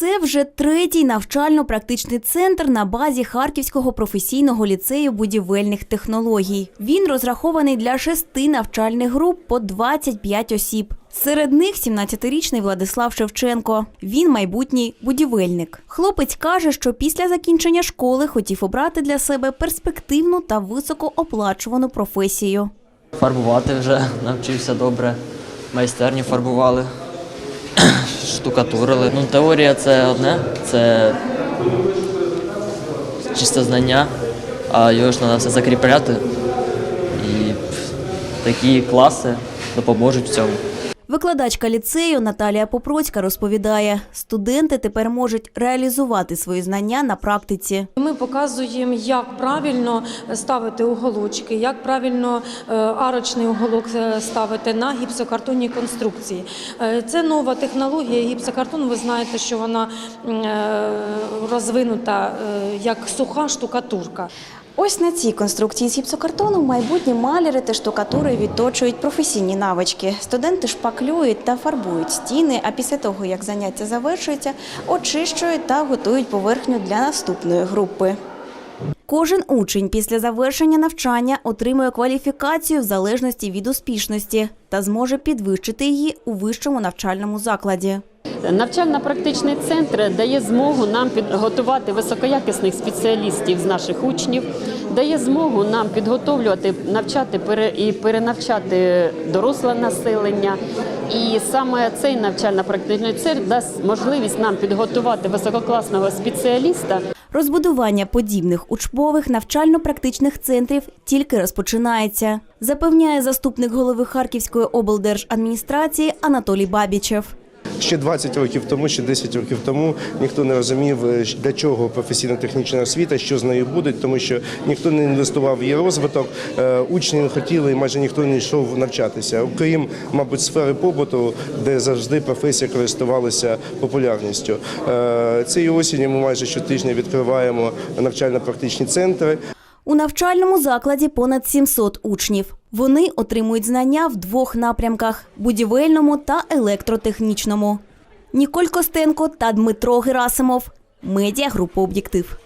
Це вже третій навчально-практичний центр на базі Харківського професійного ліцею будівельних технологій. Він розрахований для шести навчальних груп по 25 осіб. Серед них 17-річний Владислав Шевченко. Він майбутній будівельник. Хлопець каже, що після закінчення школи хотів обрати для себе перспективну та високооплачувану професію. Фарбувати вже навчився добре. Майстерню фарбували, штукатурили. Ну, теорія це одне, це чисте знання, а його ж треба все закріпляти. І такі класи допоможуть в цьому. Викладачка ліцею Наталія Попроцька розповідає, студенти тепер можуть реалізувати свої знання на практиці. Ми показуємо, як правильно ставити уголочки, як правильно е, арочний уголок е, ставити на гіпсокартонній конструкції. Е, Це нова технологія. Гіпсокартон, ви знаєте, що вона розвинута як суха штукатурка. Ось на цій конструкції з гіпсокартону майбутні маляри та штукатури відточують професійні навички. Студенти шпаклюють та фарбують стіни, а після того, як заняття завершується, очищують та готують поверхню для наступної групи. Кожен учень після завершення навчання отримує кваліфікацію в залежності від успішності та зможе підвищити її у вищому навчальному закладі. Навчально-практичний центр дає змогу нам підготувати високоякісних спеціалістів з наших учнів, дає змогу нам підготовлювати, навчати і перенавчати доросле населення. І саме цей навчально-практичний центр дасть можливість нам підготувати висококласного спеціаліста. Розбудування подібних учбових навчально-практичних центрів тільки розпочинається, запевняє заступник голови Харківської облдержадміністрації Анатолій Бабічев. Ще 20 років тому, ще 10 років тому ніхто не розумів, е, для чого професійно-технічна освіта, що з нею буде, тому що ніхто не інвестував в її розвиток, е, учні не хотіли і майже ніхто не йшов навчатися. Окрім, мабуть, сфери побуту, де завжди професія користувалася популярністю. Е, Цієї осені ми майже щотижня відкриваємо навчально-практичні центри. У навчальному закладі понад 700 учнів. Вони отримують знання в двох напрямках будівельному та електротехнічному. Ніколь Костенко та Дмитро Герасимов. Медіагрупа Об'єктив.